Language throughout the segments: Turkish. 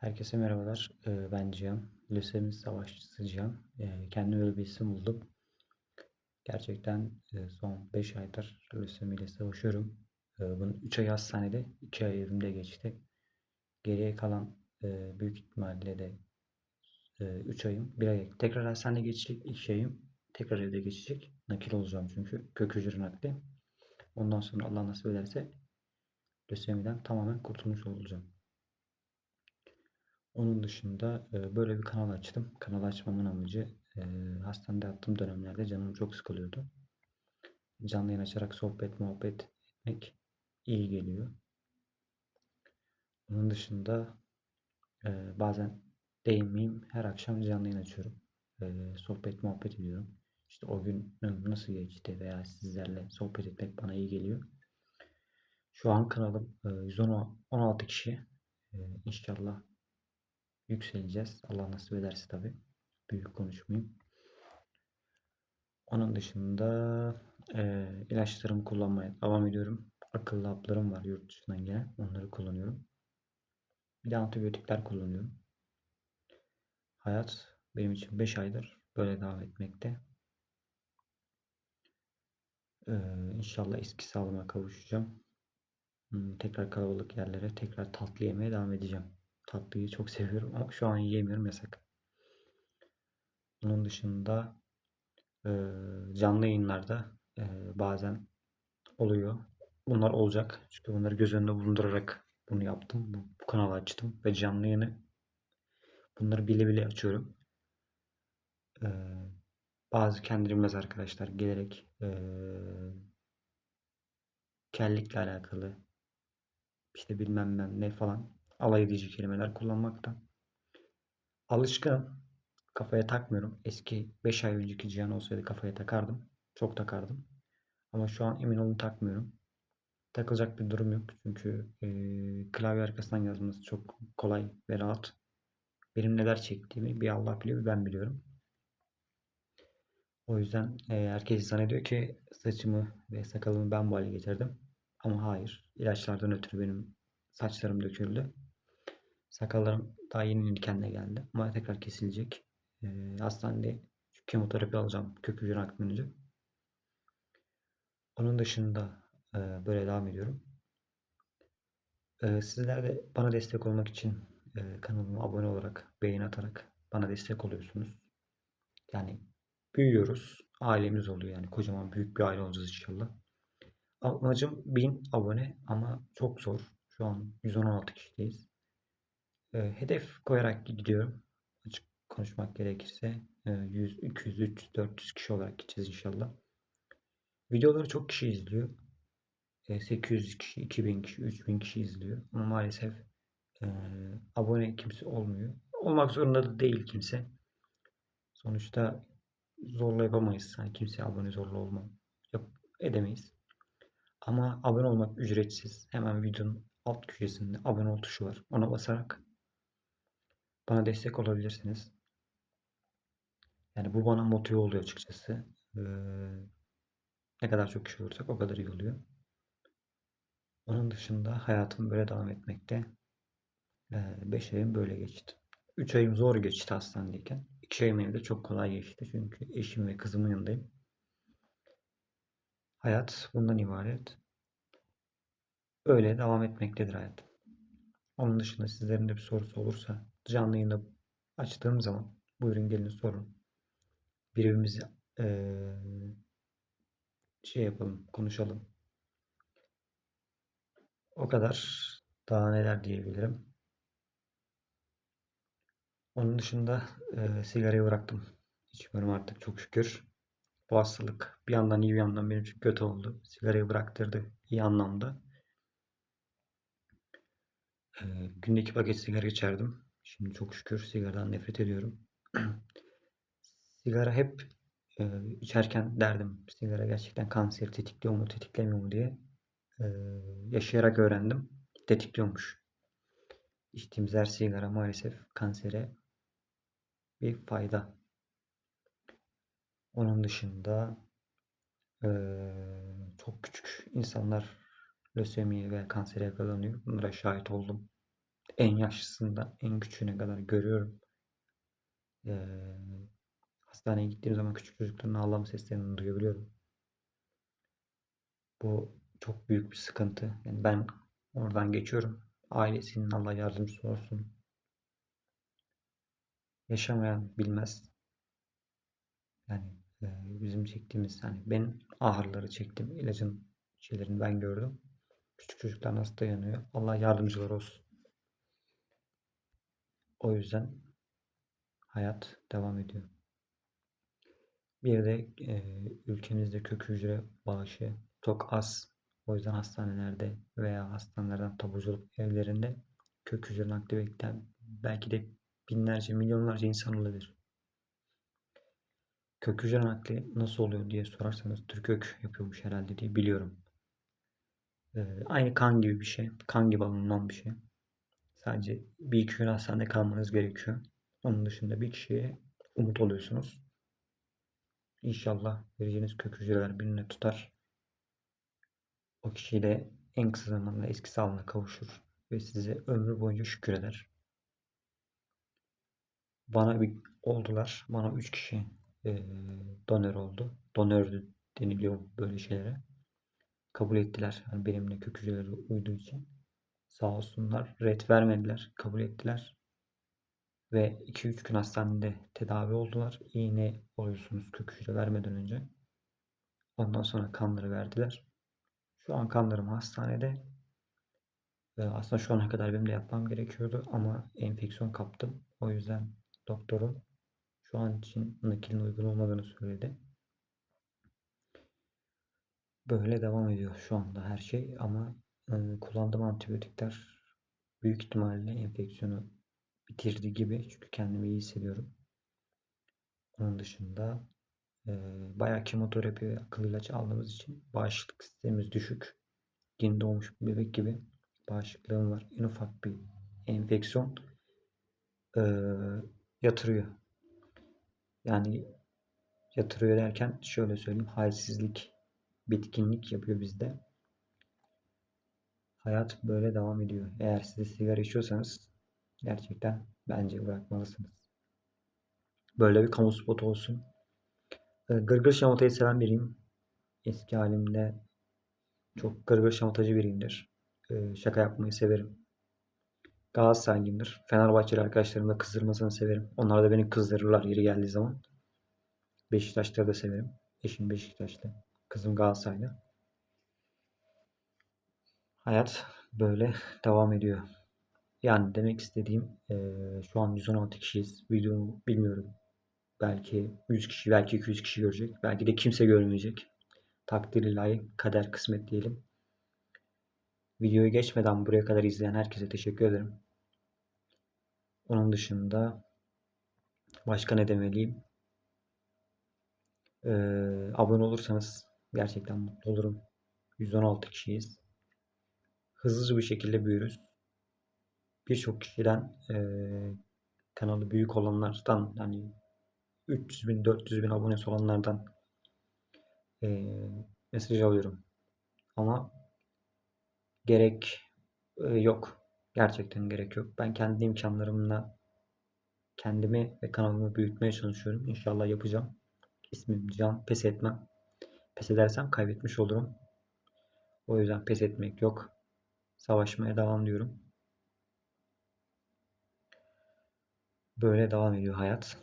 Herkese merhabalar. Ee, Ben Cihan. Lösemi savaşçısı Cihan. Ee, Kendime öyle bir isim buldum. Gerçekten e, son 5 aydır lösemiyle savaşıyorum. Ee, Bunun 3 ayı hastanede, 2 ay evimde geçti. Geriye kalan e, büyük ihtimalle de 3 ayım, 1 ay tekrar hastanede geçecek, 2 ayım tekrar evde geçecek. Nakil olacağım çünkü kök hücre nakli. Ondan sonra Allah nasip ederse lösemiden tamamen kurtulmuş olacağım. Onun dışında böyle bir kanal açtım. Kanal açmamın amacı hastanede yattığım dönemlerde canım çok sıkılıyordu. Canlı yayın açarak sohbet, muhabbet etmek iyi geliyor. Onun dışında bazen değinmeyeyim her akşam canlı yayın açıyorum. Sohbet, muhabbet ediyorum. İşte o gün nasıl geçti veya sizlerle sohbet etmek bana iyi geliyor. Şu an kanalım e, 116 kişi. İnşallah yükseleceğiz. Allah nasip ederse tabi. Büyük konuşmayayım. Onun dışında e, ilaçlarımı kullanmaya devam ediyorum. Akıllı haplarım var yurt dışından gelen. Onları kullanıyorum. Bir de antibiyotikler kullanıyorum. Hayat benim için 5 aydır böyle devam etmekte. Ee, inşallah eski sağlığıma kavuşacağım. Hmm, tekrar kalabalık yerlere, tekrar tatlı yemeye devam edeceğim. Tatlıyı çok seviyorum ama şu an yiyemiyorum yasak. Bunun dışında e, canlı yayınlarda e, bazen oluyor. Bunlar olacak. Çünkü bunları göz önünde bulundurarak bunu yaptım. Bu, bu kanalı açtım ve canlı yayını bunları bile bile açıyorum. E, bazı kendi bilmez arkadaşlar gelerek e, kellikle alakalı işte bilmem ne falan alay edici kelimeler kullanmaktan. Alışkınım. Kafaya takmıyorum. Eski 5 ay önceki Cihan olsaydı kafaya takardım. Çok takardım. Ama şu an emin olun takmıyorum. Takılacak bir durum yok. Çünkü e, klavye arkasından yazması çok kolay ve rahat. Benim neler çektiğimi bir Allah biliyor bir ben biliyorum. O yüzden e, herkes zannediyor ki saçımı ve sakalımı ben bu hale getirdim. Ama hayır. İlaçlardan ötürü benim saçlarım döküldü. Sakallarım daha yeni yeni geldi. Ama tekrar kesilecek. E, hastanede kemoterapi alacağım. Kök hücre aklanınca. Onun dışında e, böyle devam ediyorum. E, sizler de bana destek olmak için e, kanalıma abone olarak, beğeni atarak bana destek oluyorsunuz. Yani büyüyoruz. Ailemiz oluyor yani. Kocaman büyük bir aile olacağız inşallah. Amacım 1000 abone ama çok zor. Şu an 116 kişideyiz. Hedef koyarak gidiyorum. Açık konuşmak gerekirse e, 100, 200, 300, 400 kişi olarak gideceğiz inşallah. Videoları çok kişi izliyor. E, 800 kişi, 2000 kişi, 3000 kişi izliyor. Ama maalesef abone kimse olmuyor. Olmak zorunda da değil kimse. Sonuçta zorla yapamayız. Yani kimseye abone zorla olma yap, edemeyiz. Ama abone olmak ücretsiz. Hemen videonun alt köşesinde abone ol tuşu var. Ona basarak bana destek olabilirsiniz. Yani bu bana motive oluyor açıkçası. Ee, ne kadar çok kişi olursak o kadar iyi oluyor. Onun dışında hayatım böyle devam etmekte. 5 ee, ayım böyle geçti. 3 ayım zor geçti hastanedeyken. 2 ayım evde çok kolay geçti. Çünkü eşim ve kızımın yanındayım. Hayat bundan ibaret. Öyle devam etmektedir hayat. Onun dışında sizlerin de bir sorusu olursa canlı yayında açtığım zaman buyurun gelin sorun. Birbirimizi ee, şey yapalım, konuşalım. O kadar. Daha neler diyebilirim. Onun dışında e, sigarayı bıraktım. İçmiyorum artık çok şükür. Bu hastalık bir yandan iyi bir yandan benim için kötü oldu. Sigarayı bıraktırdı iyi anlamda. E, günde iki paket sigara içerdim. Şimdi çok şükür sigaradan nefret ediyorum. sigara hep e, içerken derdim. Sigara gerçekten kanseri tetikliyor mu tetiklemiyor mu diye. E, yaşayarak öğrendim. Tetikliyormuş. İçtiğimiz her sigara maalesef kansere bir fayda. Onun dışında e, çok küçük insanlar lösemi ve kansere yakalanıyor. Bunlara şahit oldum. En yaşlısında en küçüğüne kadar görüyorum. Ee, hastaneye gittiğim zaman küçük çocukların ağlama seslerini duyabiliyorum. Bu çok büyük bir sıkıntı. Yani ben oradan geçiyorum. Ailesinin Allah yardımcısı olsun. Yaşamayan bilmez. Yani e, bizim çektiğimiz hani ben ağrıları çektim. İlacın şeylerini ben gördüm. Küçük çocuklar nasıl dayanıyor? Allah yardımcılar olsun. O yüzden hayat devam ediyor. Bir de e, ülkemizde kök hücre bağışı çok az. O yüzden hastanelerde veya hastanelerden tabuculuk evlerinde kök hücre nakli bekleyen belki de binlerce, milyonlarca insan olabilir. Kök hücre nakli nasıl oluyor diye sorarsanız Türkök yapıyormuş herhalde diye biliyorum. Ee, aynı kan gibi bir şey. Kan gibi alınan bir şey. Sadece bir iki gün hastanede kalmanız gerekiyor. Onun dışında bir kişiye umut oluyorsunuz. İnşallah vereceğiniz kök hücreler birbirine tutar. O kişi de en kısa zamanda eski sağlığına kavuşur ve size ömrü boyunca şükür eder. Bana bir oldular. Bana üç kişi e, donör oldu. Donör deniliyor böyle şeylere. Kabul ettiler. Yani benimle kök hücreleri uyduğu için. Sağ olsunlar. Red vermediler. Kabul ettiler. Ve 2-3 gün hastanede tedavi oldular. İğne oluyorsunuz kök hücre vermeden önce. Ondan sonra kanları verdiler. Şu an kanlarım hastanede. Ve aslında şu ana kadar benim de yapmam gerekiyordu ama enfeksiyon kaptım. O yüzden doktorum şu an için nakilin uygun olmadığını söyledi. Böyle devam ediyor şu anda her şey ama kullandığım antibiyotikler büyük ihtimalle enfeksiyonu bitirdi gibi çünkü kendimi iyi hissediyorum. Onun dışında e, bayağı kemoterapi akıl ilacı aldığımız için bağışıklık sistemimiz düşük. Yeni doğmuş bir bebek gibi bağışıklığım var. En ufak bir enfeksiyon e, yatırıyor. Yani yatırıyor derken şöyle söyleyeyim halsizlik, bitkinlik yapıyor bizde. Hayat böyle devam ediyor. Eğer siz sigara içiyorsanız gerçekten bence bırakmalısınız. Böyle bir kamu spotu olsun. Ee, gırgır şamatayı seven biriyim. Eski halimde çok gırgır şamatacı biriyimdir. Ee, şaka yapmayı severim. Galatasaraylıyımdır. Fenerbahçeli arkadaşlarımla kızdırmasını severim. Onlar da beni kızdırırlar yeri geldiği zaman. Beşiktaşları da severim. Eşim Beşiktaşlı. Kızım Galatasaraylı. Hayat böyle devam ediyor. Yani demek istediğim e, şu an 116 kişiyiz. Videomu bilmiyorum. Belki 100 kişi, belki 200 kişi görecek. Belki de kimse görmeyecek. Takdir ilahi, kader kısmet diyelim. Videoyu geçmeden buraya kadar izleyen herkese teşekkür ederim. Onun dışında başka ne demeliyim? Ee, abone olursanız gerçekten mutlu olurum. 116 kişiyiz. Hızlıca bir şekilde büyürüz. Birçok kişiden e, kanalı büyük olanlardan hani 300 bin 400 bin abonesi olanlardan e, mesaj alıyorum. Ama gerek e, yok. Gerçekten gerek yok. Ben kendi imkanlarımla kendimi ve kanalımı büyütmeye çalışıyorum. İnşallah yapacağım. İsmim Can. Pes etmem. Pes edersem kaybetmiş olurum. O yüzden pes etmek yok. Savaşmaya devam diyorum. Böyle devam ediyor hayat.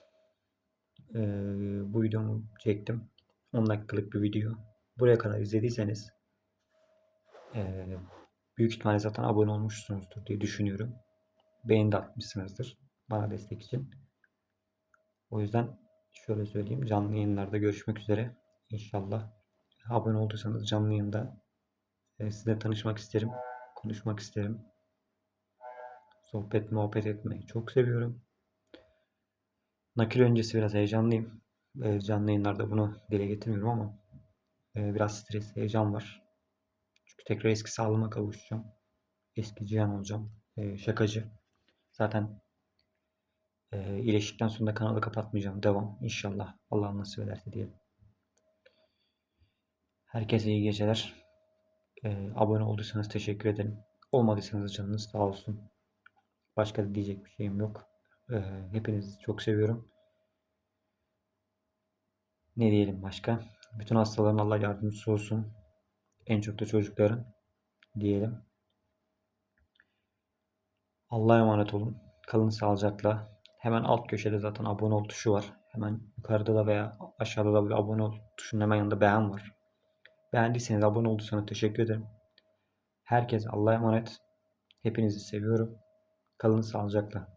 Ee, bu videomu çektim. 10 dakikalık bir video. Buraya kadar izlediyseniz e, büyük ihtimalle zaten abone olmuşsunuzdur diye düşünüyorum. Beğeni de atmışsınızdır bana destek için. O yüzden şöyle söyleyeyim. Canlı yayınlarda görüşmek üzere. İnşallah abone olduysanız canlı yayında e, sizinle tanışmak isterim. Konuşmak isterim. Sohbet, muhabbet etmeyi çok seviyorum. Nakil öncesi biraz heyecanlıyım. E, canlı yayınlarda bunu dile getirmiyorum ama e, biraz stres, heyecan var. Çünkü tekrar eski sağlığıma kavuşacağım. Eski Cihan olacağım. E, şakacı. Zaten e, iyileştikten sonra kanalı kapatmayacağım. Devam inşallah. Allah nasip ederse diyelim. Herkese iyi geceler. E, abone olduysanız teşekkür ederim. Olmadıysanız canınız sağ olsun. Başka da diyecek bir şeyim yok. Ee, hepinizi çok seviyorum. Ne diyelim başka? Bütün hastaların Allah yardımcısı olsun. En çok da çocukların diyelim. Allah'a emanet olun. Kalın sağlıcakla. Hemen alt köşede zaten abone ol tuşu var. Hemen yukarıda da veya aşağıda da bir abone ol tuşunun hemen yanında beğen var. Beğendiyseniz abone olduysanız teşekkür ederim. Herkes Allah'a emanet. Hepinizi seviyorum. Kalın sağlıcakla.